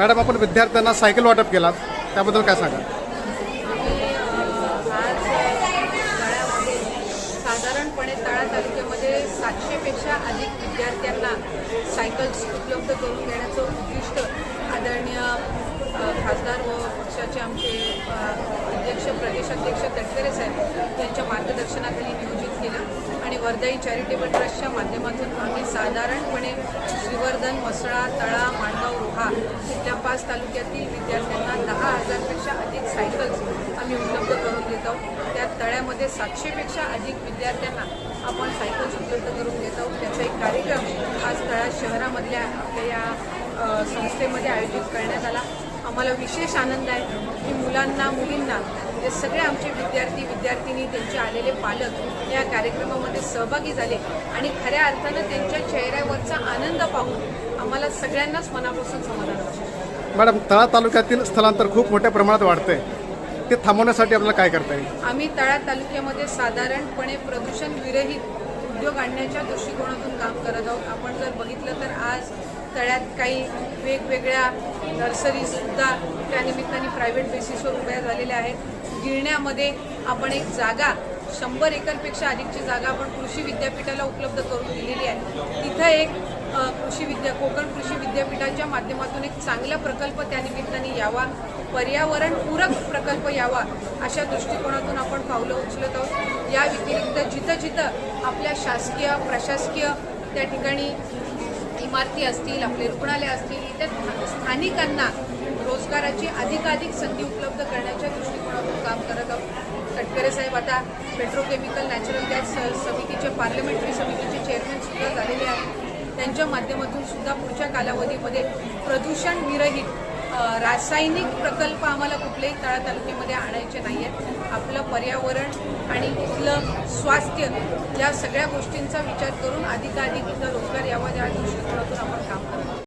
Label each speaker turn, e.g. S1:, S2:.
S1: Madam आपण विद्यार्थ्यांना cycle वाटप केलात. त्याबद्दल काय सांगा
S2: आज साधारणपणे तळा तालुक्यामध्ये सातशेपेक्षा अधिक विद्यार्थ्यांना सायकल्स उपलब्ध करून देण्याचं उद्दिष्ट आदरणीय खासदार व पक्षाचे आमचे अध्यक्ष प्रदेशाध्यक्ष तटकरे साहेब यांच्या मार्गदर्शनाखाली नियोजित केलं. आणि वर्धाई चॅरिटेबल ट्रस्टच्या माध्यमातून आम्ही साधारणपणे श्रीवर्धन मसळा तळा माणगाव रोहा इथल्या पाच तालुक्यातील विद्यार्थ्यांना दहा हजारपेक्षा अधिक सायकल्स आम्ही उपलब्ध करून देत आहोत. त्या तळ्यामध्ये सातशेपेक्षा अधिक विद्यार्थ्यांना आपण सायकल्स उपलब्ध करून देत आहोत. त्याचा एक कार्यक्रम आज तळा शहरामधल्या आपल्या या संस्थेमध्ये आयोजित करण्यात आला. आम्हाला विशेष आनंद आहे की मुलांना मुलींना म्हणजे सगळे आमचे विद्यार्थी विद्यार्थिनी त्यांचे आलेले पालक या कार्यक्रमामध्ये सहभागी झाले आणि खऱ्या अर्थानं त्यांच्या चेहऱ्यावरचा आनंद पाहून आम्हाला सगळ्यांनाच मनापासून समाधान वाटतं
S1: मॅडम तळा तालुक्यातील स्थलांतर खूप मोठ्या प्रमाणात वाढतंय. ते थांबवण्यासाठी आपल्याला काय करता येईल?
S2: आम्ही तळा तालुक्यामध्ये साधारणपणे प्रदूषण विरहित उद्योग आणण्याच्या दृष्टिकोनातून काम करत आहोत. आपण जर बघितलं तर आज तळ्यात काही वेगवेगळ्या नर्सरीजसुद्धा त्या निमित्ताने प्रायव्हेट बेसिसवर उभ्या झालेल्या आहेत. गिरण्यामध्ये आपण एक जागा शंभर एकरपेक्षा अधिकची जागा आपण कृषी विद्यापीठाला उपलब्ध करून दिलेली आहे. तिथं एक कृषी विद्या कोकण कृषी विद्यापीठाच्या माध्यमातून एक चांगला प्रकल्प त्या निमित्ताने यावा. पर्यावरणपूरक प्रकल्प यावा अशा दृष्टिकोनातून आपण पावलं उचलत आहोत. या व्यतिरिक्त जिथं जिथं आपल्या शासकीय प्रशासकीय त्या ठिकाणी इमारती असतील आपले रुग्णालय असतील इथे स्थानिकांना रोजगाराची अधिकाधिक संधी उपलब्ध करण्याच्या दृष्टिकोनातून काम करत आहोत. तटकरे साहेब आता पेट्रोकेमिकल नॅचरल गॅस समितीचे पार्लमेंटरी समितीचे चेअरमॅन सुद्धा झालेले आहेत. त्यांच्या माध्यमातून सुद्धा पुढच्या कालावधीमध्ये प्रदूषण विरहित रासायनिक प्रकल्प आम्हाला कुठल्याही तळा तालुक्यामध्ये आणायचे नाही आहेत आपलं पर्यावरण आणि इथलं स्वास्थ्य या सगळ्या गोष्टींचा विचार करून अधिकाधिक इथं रोजगार यावा या दृष्टिकोनातून आपण काम करतो